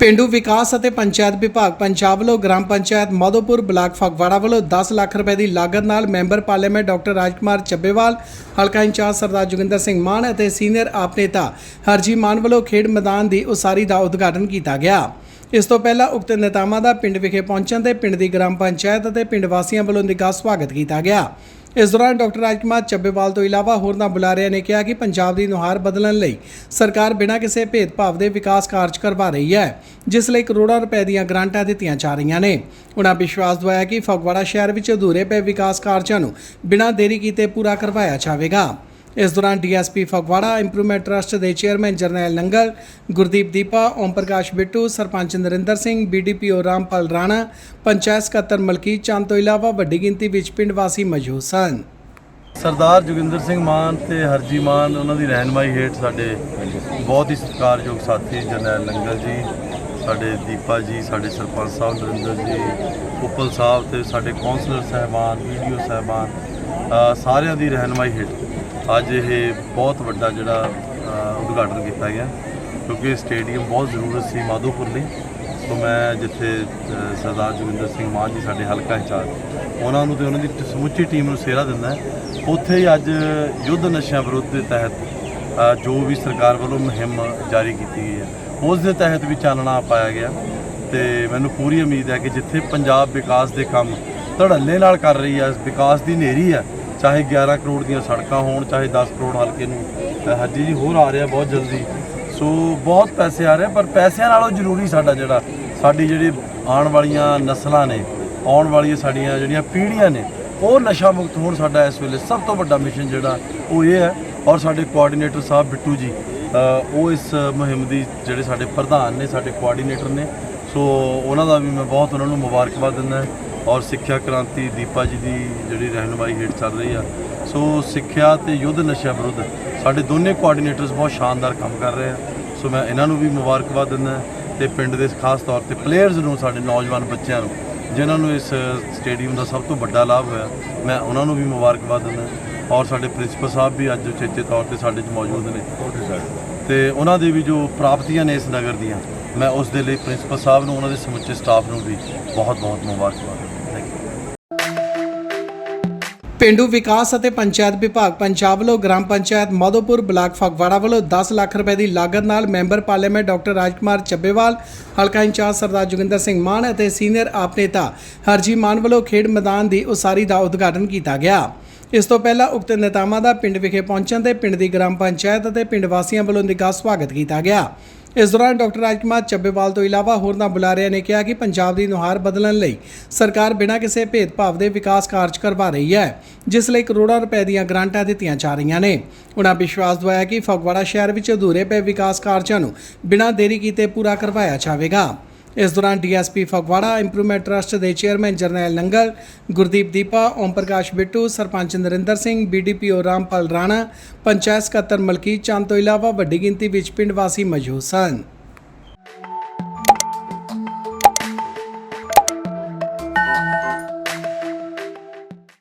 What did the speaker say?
ਪਿੰਡੂ ਵਿਕਾਸ ਅਤੇ ਪੰਚਾਇਤ ਵਿਭਾਗ ਪੰਜਾਬ ਵੱਲੋਂ ਗ੍ਰਾਮ ਪੰਚਾਇਤ ਮਾਧੋਪੁਰ ਬਲਾਕ ਫਗਵਾੜਾ ਵੱਲੋਂ 10 ਲੱਖ ਰੁਪਏ ਦੀ ਲਾਗਤ ਨਾਲ member parliament doctor Rajkumar Chabbewal, ਹਲਕਾ ਇੰਚਾਰਜ ਸਰਦਾਰ ਜੋਗਿੰਦਰ ਸਿੰਘ ਮਾਨ ਅਤੇ ਸੀਨੀਅਰ ਆਪ ਨੇਤਾ ਹਰਜੀ ਮਾਨ ਵੱਲੋਂ ਖੇਡ ਮੈਦਾਨ ਦੀ ਉਸਾਰੀ ਦਾ ਉਦਘਾਟਨ ਕੀਤਾ ਗਿਆ। ਇਸ ਤੋਂ ਪਹਿਲਾਂ ਉਕਤ ਨੇਤਾਵਾਂ ਦਾ ਪਿੰਡ ਵਿਖੇ ਪਹੁੰਚਣ ਤੇ ਪਿੰਡ ਦੀ ਗ੍ਰਾਮ ਪੰਚਾਇਤ ਅਤੇ ਪਿੰਡ ਵਾਸੀਆਂ ਵੱਲੋਂ ਨਿੱਘਾ ਸਵਾਗਤ ਕੀਤਾ ਗਿਆ। ਇਸ ਦੌਰਾਨ ਡਾਕਟਰ ਰਾਜਕੁਮਾਰ ਚੱਬੇਵਾਲ ਤੋਂ ਇਲਾਵਾ ਹੋਰਨਾਂ ਬੁਲਾਰਿਆਂ ਨੇ ਕਿਹਾ ਕਿ ਪੰਜਾਬ ਦੀ ਨੁਹਾਰ ਬਦਲਣ ਲਈ ਸਰਕਾਰ ਬਿਨਾਂ ਕਿਸੇ ਭੇਦਭਾਵ ਦੇ ਵਿਕਾਸ ਕਾਰਜ ਕਰਵਾ ਰਹੀ ਹੈ, ਜਿਸ ਲਈ ਕਰੋੜਾਂ ਰੁਪਏ ਦੀਆਂ ਗ੍ਰਾਂਟਾਂ ਦਿੱਤੀਆਂ ਜਾ ਰਹੀਆਂ ਨੇ। ਉਹਨਾਂ ਵਿਸ਼ਵਾਸ ਦਵਾਇਆ ਕਿ ਫਗਵਾੜਾ ਸ਼ਹਿਰ ਵਿੱਚ ਅਧੂਰੇ ਪਏ ਵਿਕਾਸ ਕਾਰਜਾਂ ਨੂੰ ਬਿਨਾਂ ਦੇਰੀ ਕੀਤੇ ਪੂਰਾ ਕਰਵਾਇਆ ਜਾਵੇਗਾ। ਇਸ ਦੌਰਾਨ ਡੀਐਸਪੀ ਫਗਵਾੜਾ ਇੰਪਰੂਵਮੈਂਟ ਟਰਸਟ ਦੇ ਚੇਅਰਮੈਨ ਜਰਨੈਲ ਨੰਗਲ ਗੁਰਦੀਪ ਦੀਪਾ ਓਮ ਪ੍ਰਕਾਸ਼ ਬਿੱਟੂ ਸਰਪੰਚ ਨਰਿੰਦਰ ਸਿੰਘ ਬੀਡੀਪੀਓ ਰਾਮਪਾਲ ਰਾਣਾ ਪੰਚਾਇਤ ਸਕੱਤਰ ਮਲਕੀਤ ਚੰਦ ਤੋਂ ਇਲਾਵਾ ਵੱਡੀ ਗਿਣਤੀ ਵਿੱਚ ਪਿੰਡ ਵਾਸੀ ਮੌਜੂਦ ਸਨ। ਸਰਦਾਰ ਜੋਗਿੰਦਰ ਸਿੰਘ ਮਾਨ ਤੇ ਹਰਜੀ ਮਾਨ ਉਹਨਾਂ ਦੀ ਰਹਿਨਮਾਈ ਹੇਠ ਸਾਡੇ ਬਹੁਤ ਹੀ ਸਤਿਕਾਰਯੋਗ ਸਾਥੀ ਜਰਨੈਲ ਨੰਗਲ ਜੀ ਸਾਡੇ ਦੀਪਾ ਜੀ ਸਾਡੇ ਸਰਪੰਚ ਸਾਹਿਬ ਨਰਿੰਦਰ ਜੀ ਉਪਲ ਸਾਹਿਬ ਤੇ ਸਾਡੇ ਕੌਂਸਲਰ ਸਹਿਬਾਨ ਵੀਡੀਓ ਸਹਿਬਾਨ ਅ, ਸਾਰਿਆਂ ਦੀ ਰਹਿਨਮਾਈ ਹੇਠ ਅੱਜ ਇਹ ਬਹੁਤ ਵੱਡਾ ਜਿਹੜਾ ਉਦਘਾਟਨ ਕੀਤਾ ਗਿਆ ਕਿਉਂਕਿ ਸਟੇਡੀਅਮ ਬਹੁਤ ਜ਼ਰੂਰਤ ਸੀ ਮਾਧੋਪੁਰ ਲਈ। ਸੋ ਮੈਂ ਜਿੱਥੇ ਸਰਦਾਰ ਜੋਗਿੰਦਰ ਸਿੰਘ ਮਾਨ ਜੀ ਸਾਡੇ ਹਲਕਾ ਇੰਚਾਰਜ, ਉਹਨਾਂ ਨੂੰ ਤੇ ਉਹਨਾਂ ਦੀ ਸਮੁੱਚੀ ਟੀਮ ਨੂੰ ਸੇਰਾ ਦਿੰਦਾ ਉੱਥੇ ਹੀ ਅੱਜ ਯੁੱਧ ਨਸ਼ਿਆਂ ਵਿਰੁੱਧ ਦੇ ਤਹਿਤ ਜੋ ਵੀ ਸਰਕਾਰ ਵੱਲੋਂ ਮੁਹਿੰਮ ਜਾਰੀ ਕੀਤੀ ਗਈ ਹੈ, ਉਸ ਦੇ ਤਹਿਤ ਵੀ ਚਾਨਣਾ ਪਾਇਆ ਗਿਆ। ਤੇ ਮੈਨੂੰ ਪੂਰੀ ਉਮੀਦ ਹੈ ਕਿ ਜਿੱਥੇ ਪੰਜਾਬ ਵਿਕਾਸ ਦੇ ਕੰਮ ਧੜੱਲੇ ਨਾਲ ਕਰ ਰਹੀ ਹੈ ਵਿਕਾਸ ਦੀ ਨੇਰੀ ਹੈ ਚਾਹੇ 11 ਕਰੋੜ ਦੀਆਂ ਸੜਕਾਂ ਹੋਣ ਚਾਹੇ 10 ਕਰੋੜ ਹਲਕੇ ਨੂੰ ਅ, ਹੱਜੀ ਜੀ ਹੋਰ ਆ ਰਿਹਾ ਬਹੁਤ ਜਲਦੀ। ਸੋ ਬਹੁਤ ਪੈਸੇ ਆ ਰਹੇ ਪਰ ਪੈਸਿਆਂ ਨਾਲੋਂ ਜ਼ਰੂਰੀ ਸਾਡਾ ਜਿਹੜਾ ਸਾਡੀ ਜਿਹੜੀ ਆਉਣ ਵਾਲੀਆਂ ਨਸਲਾਂ ਨੇ ਆਉਣ ਵਾਲੀਆਂ ਸਾਡੀਆਂ ਜਿਹੜੀਆਂ ਪੀੜ੍ਹੀਆਂ ਨੇ ਉਹ ਨਸ਼ਾ ਮੁਕਤ ਹੋਣ ਸਾਡਾ ਇਸ ਵੇਲੇ ਸਭ ਤੋਂ ਵੱਡਾ ਮਿਸ਼ਨ ਜਿਹੜਾ ਉਹ ਇਹ ਹੈ। ਔਰ ਸਾਡੇ ਕੋਆਰਡੀਨੇਟਰ ਸਾਹਿਬ ਬਿੱਟੂ ਜੀ ਉਹ ਇਸ ਮੁਹਿੰਮ ਦੀ ਜਿਹੜੇ ਸਾਡੇ ਪ੍ਰਧਾਨ ਨੇ ਸਾਡੇ ਕੋਆਰਡੀਨੇਟਰ ਨੇ। ਸੋ ਉਹਨਾਂ ਦਾ ਵੀ ਮੈਂ ਬਹੁਤ ਉਹਨਾਂ ਨੂੰ ਮੁਬਾਰਕਬਾਦ ਦਿੰਦਾ ਔਰ ਸਿੱਖਿਆ ਕ੍ਰਾਂਤੀ ਦੀਪਾ ਜੀ ਦੀ ਜਿਹੜੀ ਰਹਿਨੁਮਾਈ ਹੇਠ ਚੱਲ ਰਹੀ ਆ। ਸੋ ਸਿੱਖਿਆ ਤੇ ਯੁੱਧ ਨਸ਼ਾ ਵਿਰੁੱਧ ਸਾਡੇ ਦੋਨੇ ਕੋਆਰਡੀਨੇਟਰਸ ਬਹੁਤ ਸ਼ਾਨਦਾਰ ਕੰਮ ਕਰ ਰਹੇ ਆ। ਸੋ ਮੈਂ ਇਹਨਾਂ ਨੂੰ ਵੀ ਮੁਬਾਰਕਬਾਦ ਦਿੰਦਾ ਤੇ ਪਿੰਡ ਦੇ ਖਾਸ ਤੌਰ ਤੇ ਪਲੇਅਰਸ ਨੂੰ ਸਾਡੇ ਨੌਜਵਾਨ ਬੱਚਿਆਂ ਨੂੰ ਜਿਨ੍ਹਾਂ ਨੂੰ ਇਸ ਸਟੇਡੀਅਮ ਦਾ ਸਭ ਤੋਂ ਵੱਡਾ ਲਾਭ ਹੋਇਆ ਮੈਂ ਉਹਨਾਂ ਨੂੰ ਵੀ ਮੁਬਾਰਕਬਾਦ ਦਿੰਦਾ ਔਰ ਸਾਡੇ ਪ੍ਰਿੰਸੀਪਲ ਸਾਹਿਬ ਵੀ ਅੱਜ ਉਚੇਚੇ ਤੌਰ ਤੇ ਸਾਡੇ 'ਚ ਮੌਜੂਦ ਨੇ। ਤੇ ਉਹਨਾਂ ਦੇ ਵੀ ਜੋ ਪ੍ਰਾਪਤੀਆਂ ਨੇ ਇਸ ਨਗਰ ਦੀਆਂ ਮੈਂ ਉਸ ਦੇ ਲਈ ਪ੍ਰਿੰਸੀਪਲ ਸਾਹਿਬ ਨੂੰ ਉਹਨਾਂ ਦੇ ਸਮੁੱਚੇ ਸਟਾਫ ਨੂੰ ਵੀ ਬਹੁਤ ਬਹੁਤ ਮੁਬਾਰਕਬਾਦ ਪਿੰਡੂ ਵਿਕਾਸ ਅਤੇ ਪੰਚਾਇਤ ਵਿਭਾਗ ਪੰਜਾਬ ਵੱਲੋਂ ਗ੍ਰਾਮ ਪੰਚਾਇਤ ਮਾਧੋਪੁਰ ਬਲਾਕ ਫਗਵਾੜਾ ਵੱਲੋਂ 10 ਲੱਖ ਰੁਪਏ ਦੀ ਲਾਗਤ ਨਾਲ member parliament doctor Rajkumar Chabbewal, ਹਲਕਾ ਇੰਚਾਰਜ ਸਰਦਾਰ ਜੋਗਿੰਦਰ ਸਿੰਘ ਮਾਨ ਅਤੇ ਸੀਨੀਅਰ ਆਪ ਨੇਤਾ ਹਰਜੀ ਮਾਨ ਵੱਲੋਂ ਖੇਡ ਮੈਦਾਨ ਦੀ ਉਸਾਰੀ ਦਾ ਉਦਘਾਟਨ ਕੀਤਾ ਗਿਆ। ਇਸ ਤੋਂ ਪਹਿਲਾਂ ਉਕਤ ਨੇਤਾਵਾਂ ਦਾ ਪਿੰਡ ਵਿਖੇ ਪਹੁੰਚਣ ਤੇ ਪਿੰਡ ਦੀ ਗ੍ਰਾਮ ਪੰਚਾਇਤ ਅਤੇ ਪਿੰਡ ਵਾਸੀਆਂ ਵੱਲੋਂ ਨਿੱਘਾ ਸਵਾਗਤ ਕੀਤਾ ਗਿਆ। ਇਸ ਦੌਰਾਨ ਡਾਕਟਰ ਰਾਜਕੁਮਾਰ ਚੱਬੇਵਾਲ ਤੋਂ ਇਲਾਵਾ ਹੋਰਨਾਂ ਬੁਲਾਰਿਆਂ ਨੇ ਕਿਹਾ ਕਿ ਪੰਜਾਬ ਦੀ ਨੁਹਾਰ ਬਦਲਣ ਲਈ ਸਰਕਾਰ ਬਿਨਾਂ ਕਿਸੇ ਭੇਦਭਾਵ ਦੇ ਵਿਕਾਸ ਕਾਰਜ ਕਰਵਾ ਰਹੀ ਹੈ, ਜਿਸ ਲਈ ਕਰੋੜਾਂ ਰੁਪਏ ਦੀਆਂ ਗ੍ਰਾਂਟਾਂ ਦਿੱਤੀਆਂ ਜਾ ਰਹੀਆਂ ਨੇ। ਉਨ੍ਹਾਂ ਵਿਸ਼ਵਾਸ ਦਵਾਇਆ ਕਿ ਫਗਵਾੜਾ ਸ਼ਹਿਰ ਵਿੱਚ ਅਧੂਰੇ ਪਏ ਵਿਕਾਸ ਕਾਰਜਾਂ ਨੂੰ ਬਿਨਾਂ ਦੇਰੀ ਕੀਤੇ ਪੂਰਾ ਕਰਵਾਇਆ ਜਾਵੇਗਾ। ਇਸ ਦੌਰਾਨ ਡੀਐਸਪੀ ਫਗਵਾੜਾ, ਇੰਪਰੂਵਮੈਂਟ ਟਰਸਟ ਦੇ ਚੇਅਰਮੈਨ ਜਰਨੈਲ ਨੰਗਲ, ਗੁਰਦੀਪ ਦੀਪਾ, ਓਮ ਪ੍ਰਕਾਸ਼ ਬਿੱਟੂ, ਸਰਪੰਚ ਨਰਿੰਦਰ ਸਿੰਘ, ਬੀਡੀਪੀਓ ਰਾਮਪਾਲ ਰਾਣਾ, ਪੰਚਾਇਤ ਸਕੱਤਰ ਮਲਕੀਤ ਚੰਦ ਤੋਂ ਇਲਾਵਾ ਵੱਡੀ ਗਿਣਤੀ ਵਿੱਚ ਪਿੰਡ ਵਾਸੀ ਮੌਜੂਦ ਸਨ।